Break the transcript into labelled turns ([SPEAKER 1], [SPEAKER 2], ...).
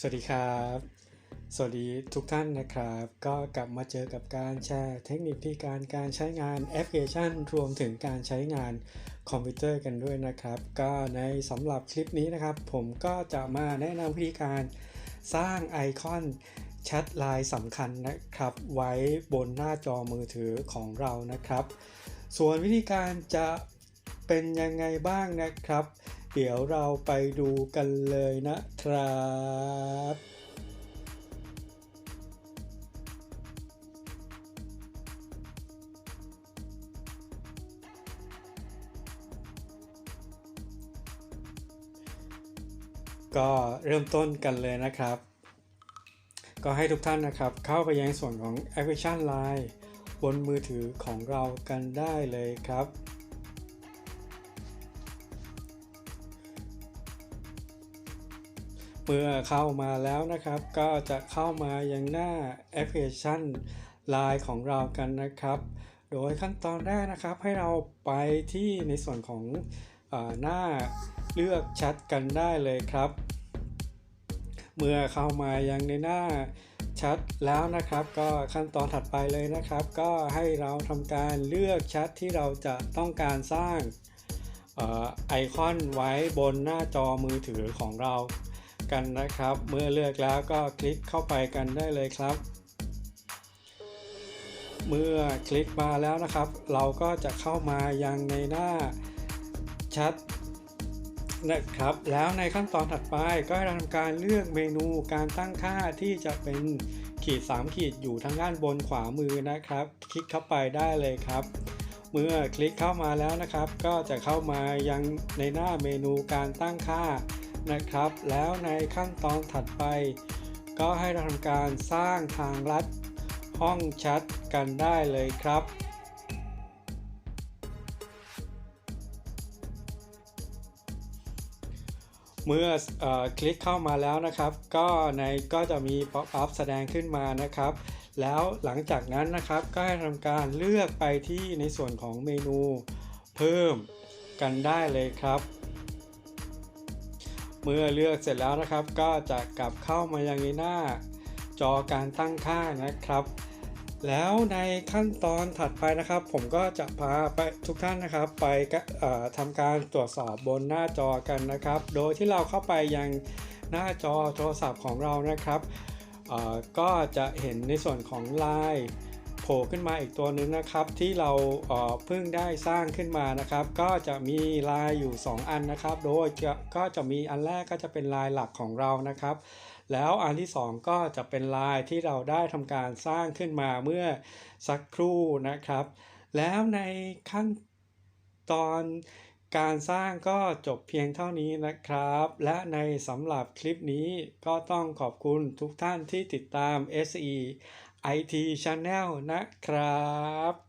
[SPEAKER 1] สวัสดีครับ สวัสดีทุกท่านนะครับ ก็กลับมาเจอกับการแชร์เทคนิคที่การการใช้งานแอปพลิเคชัน รวมถึงการใช้งานคอมพิวเตอร์กันด้วยนะครับ ก็ในสำหรับคลิปนี้นะครับ ผมก็จะมาแนะนำวิธีการสร้างไอคอนแชทไลน์สำคัญนะครับ ไว้บนหน้าจอมือถือของเรานะครับ ส่วนวิธีการจะเป็นยังไงบ้างนะครับเดี๋ยวเราไปดูกันเลยนะครับก็เริ่มต้นกันเลยนะครับ ก็ให้ทุกท่านนะครับเข้าไปยังส่วนของแอปพลิเคชัน Line บนมือถือของเรากันได้เลยครับ เมื่อเข้ามาแล้วนะครับ ก็จะเข้ามายังหน้าแอปพลิเคชัน Line ของเรากันนะครับ โดยขั้นตอนแรกนะครับให้เราไปที่ในส่วนของอหน้าเลือกแชทกันได้เลยครับ เมื่อเข้ามายังในหน้าแชทแล้วนะครับ ก็ขั้นตอนถัดไปเลยนะครับ ก็ให้เราทำการเลือกแชทที่เราจะต้องการสร้างอไอคอนไว้บนหน้าจอมือถือของเรา กันนะครับ เมื่อเลือกแล้วก็คลิกเข้าไปกันได้เลยครับ เมื่อคลิกมาแล้วนะครับ เราก็จะเข้ามายังในหน้าแชทนะครับ แล้วในขั้นตอนถัดไปก็ทำการเลือกเมนูการตั้งค่าที่จะเป็นขีด 3 ขีดอยู่ทางด้านบนขวามือนะครับ คลิกเข้าไปได้เลยครับ เมื่อคลิกเข้ามาแล้วนะครับ ก็จะเข้ามายังในหน้าเมนูการตั้งค่า นะครับ แล้วในขั้นตอนถัดไป ก็ให้เราทำการสร้างทางลัดห้องแชทกันได้เลยครับเมื่ออคลิกเข้ามาแล้วนะครับ ก็ในก็จะมีป๊อปอัพแสดงขึ้นมานะครับ แล้วหลังจากนั้นนะครับก็ให้ทำการเลือกไปที่ในส่วนของเมนูเพิ่มกันได้เลยครับ เมื่อเลือกเสร็จแล้วนะครับ ก็จะกลับเข้ามายังในหน้า จอการตั้งค่านะครับ แล้วในขั้นตอนถัดไปนะครับ ผมก็จะพาไปทุกท่านนะครับ ไปทำการตรวจสอบบนหน้าจอกันนะครับ โดยที่เราเข้าไปยังหน้าจอโทรศัพท์ของเรานะครับก็จะเห็นในส่วนของ Line ผล่ขึ้นมาอีกตัวหนึ่งนะครับ ที่เราเพิ่งได้สร้างขึ้นมานะครับ ก็จะมีลายอยู่ 2 อันนะครับ โดยจะก็จะมีอันแรกก็จะเป็นลายหลักของเรานะครับ แล้วอันที่ 2 ก็จะเป็นลายที่เราได้ทำการสร้างขึ้นมาเมื่อสักครู่นะครับ แล้วในขั้นตอนการสร้างก็จบเพียงเท่านี้นะครับ และในสำหรับคลิปนี้ก็ต้องขอบคุณทุกท่านที่ติดตาม SE IT Channel นะครับ